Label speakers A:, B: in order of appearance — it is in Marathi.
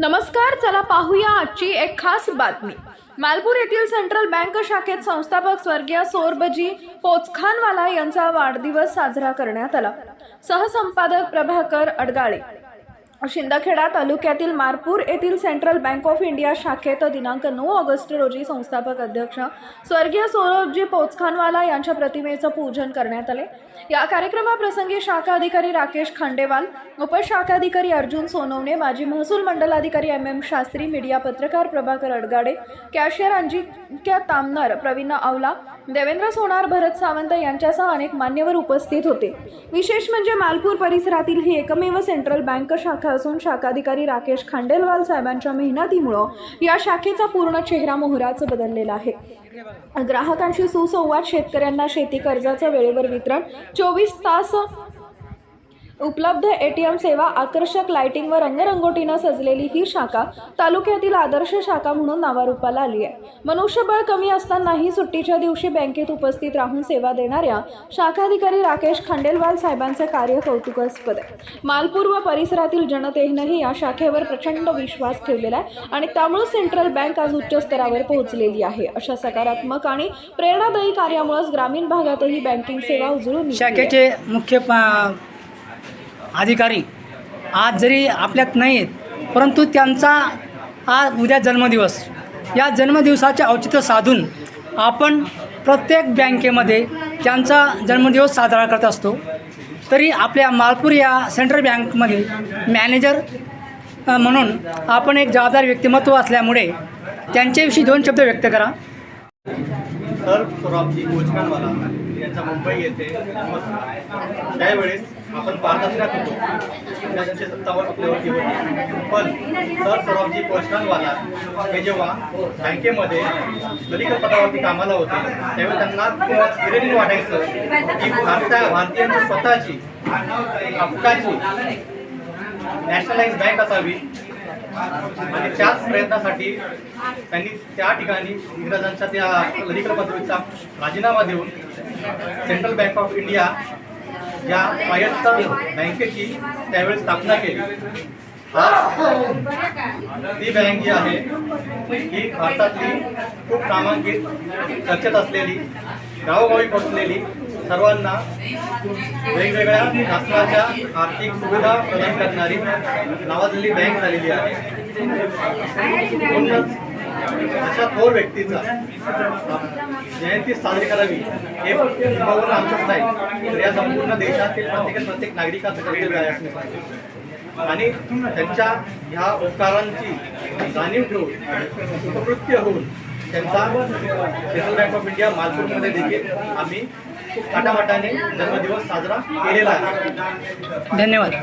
A: नमस्कार चला पाहूया आजची एक खास बातमी. मालपूर येथील सेंट्रल बँक शाखेत संस्थापक स्वर्गीय सोरबजी पोचखानवाला यांचा वाढदिवस साजरा करण्यात आला. सहसंपादक प्रभाकर अडगाळे. शिंदखेडा तालुक्यातील मारपूर येथील सेंट्रल बँक ऑफ इंडिया शाखेत दिनांक नऊ ऑगस्ट रोजी संस्थापक अध्यक्ष स्वर्गीय सौरभजी पोचखानवाला यांच्या प्रतिमेचं पूजन करण्यात आले. या कार्यक्रमाप्रसंगी शाखा अधिकारी राकेश खांडेवाल उपशाखाधिकारी अर्जुन सोनवणे माजी महसूल मंडलाधिकारी एम एम शास्त्री मीडिया पत्रकार प्रभाकर अडगाडे कॅशियर अंजिक्या तामनर प्रवीण आवला देवेंद्र सोनार भरत सावंत यांच्यासह अनेक मान्यवर उपस्थित होते. विशेष म्हणजे मालपूर परिसरातील ही एकमेव सेंट्रल बँक शाखा असून शाखाधिकारी राकेश खांडेलवाल साहेबांच्या मेहनतीमुळं या शाखेचा पूर्ण चेहरा मोहराच बदललेला आहे. ग्राहकांशी सुसंवाद शेतकऱ्यांना शेती कर्जाचं वेळेवर वितरण चोवीस तास उपलब्ध ए टी एम सेवा आकर्षक लायटिंग व रंगरंगोटीनं सजलेली ही शाखा तालुक्यातील आदर्श शाखा म्हणून नावारूपाला आली आहे. मनुष्यबळ कमी असतानाही सुट्टीच्या दिवशी बँकेत उपस्थित राहून सेवा देणाऱ्या शाखाधिकारी राकेश खांडेलवाल साहेबांचे कार्य कौतुकास्पद आहे. मालपूर व परिसरातील जनतेनंही या शाखेवर प्रचंड विश्वास ठेवलेला आहे आणि त्यामुळे सेंट्रल बँक आज उच्च स्तरावर पोहोचलेली आहे. अशा सकारात्मक आणि प्रेरणादायी कार्यामुळेच ग्रामीण भागातही बँकिंग सेवा उजळून
B: शाखेचे मुख्य अधिकारी आज जरी आपल्यात नाही आहेत परंतु त्यांचा आज उद्या जन्मदिवस. या जन्मदिवसाचे औचित्य साधून आपण प्रत्येक बँकेमध्ये त्यांचा जन्मदिवस साजरा करत असतो. तरी आपल्या मालपूर या सेंट्रल बँकमध्ये मॅनेजर म्हणून आपण एक जबाबदार व्यक्तिमत्व असल्यामुळे त्यांच्याविषयी दोन शब्द व्यक्त करा.
C: सर सौरभजी गोचकांवाला यांचा मुंबई येथे त्यावेळेस आपण पारदर्शक होतो. त्यांचे सत्तावर आपल्यावरती होती पण सर सरोजी पोचकांवाला हे जेव्हा बँकेमध्ये दलित पदावरती कामाला होते त्यावेळी त्यांना प्रेरणा वाटायचं की भारता भारतीयांची म्हणजे स्वतःची हक्काची नॅशनलाइज बँक असावी. आणि त्याच प्रयत्नासाठी त्यांनी त्या ठिकाणी इंग्रजांच्या त्या ललिकल पदवीचा राजीनामा देऊन सेंट्रल बँक ऑफ इंडिया या स्वायत्त बँकेची त्यावेळी स्थापना केली. ती बँक जी आहे ही भारतातली खूप नामांकित चर्चेत असलेली गावोगावी पोहोचलेली सर्वांना वेगवेगळ्या शासनाच्या आर्थिक सुविधा प्रदान करणारी नावाजलेली बँक झालेली आहे. म्हणूनच अशा थोर व्यक्तीचा जयंती साजरी करावी हे किंबहुना आमचंच नाही तर या संपूर्ण देशातील प्रत्येक प्रत्येक नागरिकाचं कर्तव्य आहे असणे पाहिजे आणि त्यांच्या ह्या उपकारांची जाणीव ठेवून उपकृत्य होऊन त्यांचा सेंट्रल बँक ऑफ इंडिया मालपूरमध्ये देखील आम्ही खूप थाटामाटाने जन्मदिवस साजरा केलेला आहे.
B: धन्यवाद.